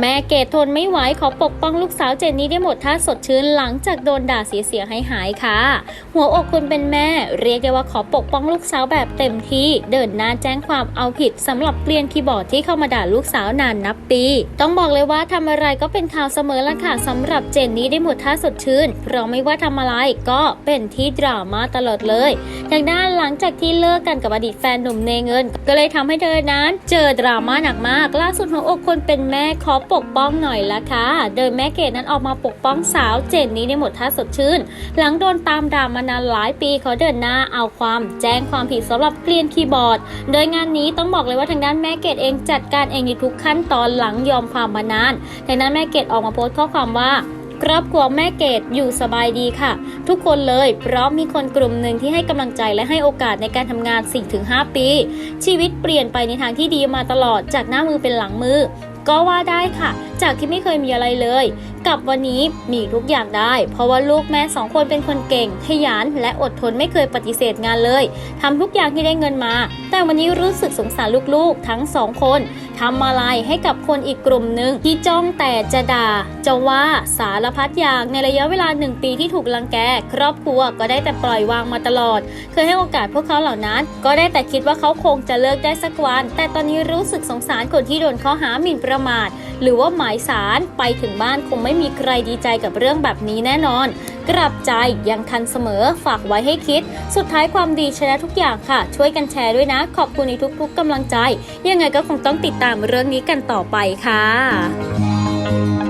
แม่เกดทนไม่ไหวขอปกป้องลูกสาวเจนนี่ได้หมดท่าสดชื่นหลังจากโดนด่าเสียๆให้หายค่ะ หัวอกคนเป็นแม่ เรียกได้ว่าขอปกป้องลูกสาวแบบเต็มที่ เดินหน้าแจ้งความเอาผิดสำหรับเกลียนคีย์บอร์ดที่เข้ามาด่าลูกสาวนานนับปี ต้องบอกเลยว่าทำอะไรก็เป็นข่าวเสมอละค่ะสำหรับเจนนี่ได้หมดท่าสดชื่นเพราะไม่ว่าทำอะไรก็เป็นที่ดราม่าตลอดเลยอย่างด้านหลังจากที่เลิกกันกับอดีตแฟนหนุ่มเนเงิน ก็เลยทำให้เธอนั้น เจอดราม่าหนักมาก ล่าสุดหัวอกคนเป็นแม่ขอปกป้องหน่อยละค่ะโดยแม่เกดนั้นออกมาปกป้องสาวเจนนี่ในหมดท่าสดชื่น หลังโดนตามด่ามานานหลายปีเขาเดินหน้าเอาความแจ้งความผิดสำหรับเกลียนคีย์บอร์ด โดยงานนี้ต้องบอกเลยว่าทางด้านแม่เกดเองจัดการเองในทุกขั้นตอนหลังยอมความมานานทางด้านแม่เกดออกมาโพสต์ข้อความว่าครอบครัวแม่เกดอยู่สบายดีค่ะ ทุกคนเลยเพราะมีคนกลุ่มหนึ่งที่ให้กำลังใจและให้โอกาสในการทำงาน 4-5 ปี ชีวิตเปลี่ยนไปในทางที่ดีมาตลอดจากหน้ามือเป็นหลังมือ ก็ว่าได้ค่ะ จากที่ไม่เคยมีอะไรเลย กับวันนี้มีทุกอย่างได้ เพราะว่าลูกแม่สองคนเป็นคนเก่ง ขยันและอดทนไม่เคยปฏิเสธงานเลยทำทุกอย่างที่ได้เงินมา แต่วันนี้รู้สึกสงสารลูกๆ ทั้งสองคนทำอะไรให้กับคนอีกกลุ่มหนึ่งที่จ้องแต่จะด่า จะว่าสารพัดอย่างในระยะเวลาหนึ่งปีที่ถูกลังแก ครอบครัวก็ได้แต่ปล่อยวางมาตลอด เคยให้โอกาสพวกเขาเหล่านั้น ก็ได้แต่คิดว่าเขาคงจะเลิกได้สักวัน แต่ตอนนี้รู้สึกสงสารคนที่โดนข้อหาหมิ่นประมาท หรือว่าหมายสารไปถึงบ้านคงไม่มีใครดีใจกับเรื่องแบบนี้แน่นอน กลับใจยังทันเสมอฝากไว้ให้คิด สุดท้ายความดีชนะทุกอย่างค่ะ ช่วยกันแชร์ด้วยนะ ขอบคุณในทุกๆกำลังใจ ยังไงก็คงต้องติดตามเรื่องนี้กันต่อไปค่ะ